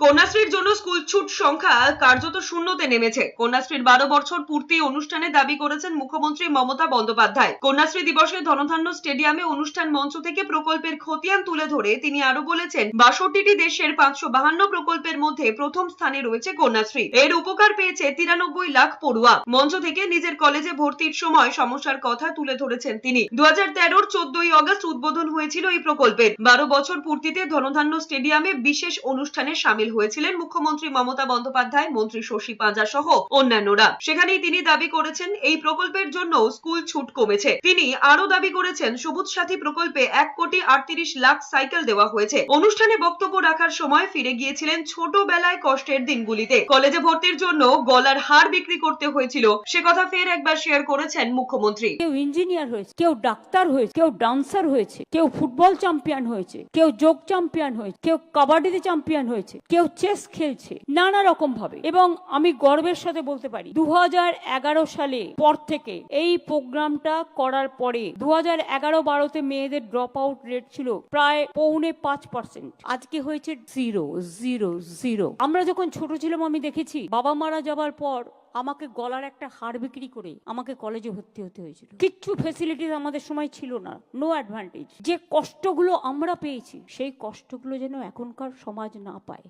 কন্যাশ্রীর জন্য স্কুল ছুট সংখ্যা কার্যত শূন্যতে নেমেছে। কন্যাশ্রীর বারো বছর পূর্তি অনুষ্ঠানে দাবি করেছেন মুখ্যমন্ত্রী মমতা বন্দ্যোপাধ্যায়। কন্যাশ্রী দিবসে ধনধান্য স্টেডিয়ামে অনুষ্ঠান মঞ্চ থেকে প্রকল্পের খতিয়ান তুলে ধরে তিনি আরও বলেছেন, বাষট্টিটি দেশের পাঁচশো বাহান্ন প্রকল্পের মধ্যে প্রথম স্থানে রয়েছে কন্যাশ্রী। এর উপকার পেয়েছে তিরানব্বই লাখ পড়ুয়া। মঞ্চ থেকে নিজের কলেজে ভর্তির সময় সমস্যার কথা তুলে ধরেছেন তিনি। দু হাজার তেরোর চোদ্দই অগস্ট উদ্বোধন হয়েছিল এই প্রকল্পের। বারো বছর পূর্তিতে ধনধান্য স্টেডিয়ামে বিশেষ অনুষ্ঠানে সামিল হয়েছিলেন মুখ্যমন্ত্রী মমতা বন্দ্যোপাধ্যায়, মন্ত্রী শশী পাঁজা সহ অন্যান্যরা। সেখানেই তিনি দাবি করেছেন, এই প্রকল্পের জন্য স্কুল ছুট কমেছে। তিনি আরও দাবি করেছেন, সবুজ সাথী প্রকল্পে এক কোটি আটত্রিশ লাখ সাইকেল দেওয়া হয়েছে। অনুষ্ঠানে বক্তব্য রাখার সময় ফিরে গিয়েছিলেন ছোটবেলায় কষ্টের দিনগুলিতে। কলেজে ভর্তির জন্য গলার হার বিক্রি করতে হয়েছিল। সে কথা ফের একবার শেয়ার করেছেন মুখ্যমন্ত্রী। কেউ ইঞ্জিনিয়ার হয়েছে, কেউ ডাক্তার হয়েছে, কেউ ডান্সার হয়েছে, কেউ ফুটবল চ্যাম্পিয়ন হয়েছে, কেউ যোগ চ্যাম্পিয়ন হয়েছে, কেউ কাবাডিতে চ্যাম্পিয়ন হয়েছে কেউ চেস খেলছে নানা রকম ভাবে এবং আমি গর্বের সাথে বলতে পারি, দুহাজার এগারো সালে পর থেকে এই প্রোগ্রামটা করার পরে দু হাজার এগারো বারোতে মেয়েদের ড্রপ আউট রেট ছিল প্রায় পৌনে পাঁচ পার্সেন্ট আজকে হয়েছে জিরো জিরো জিরো আমরা যখন ছোট ছিলাম, আমি দেখেছি বাবা মারা যাবার পর আমাকে গলার একটা হাড় বিক্রি করে আমাকে কলেজে ভর্তি হতে হয়েছিল। কিচ্ছু ফেসিলিটিস আমাদের সময় ছিল না নো অ্যাডভান্টেজ যে কষ্টগুলো আমরা পেয়েছি, সেই কষ্টগুলো যেন এখনকার সমাজ না পায়।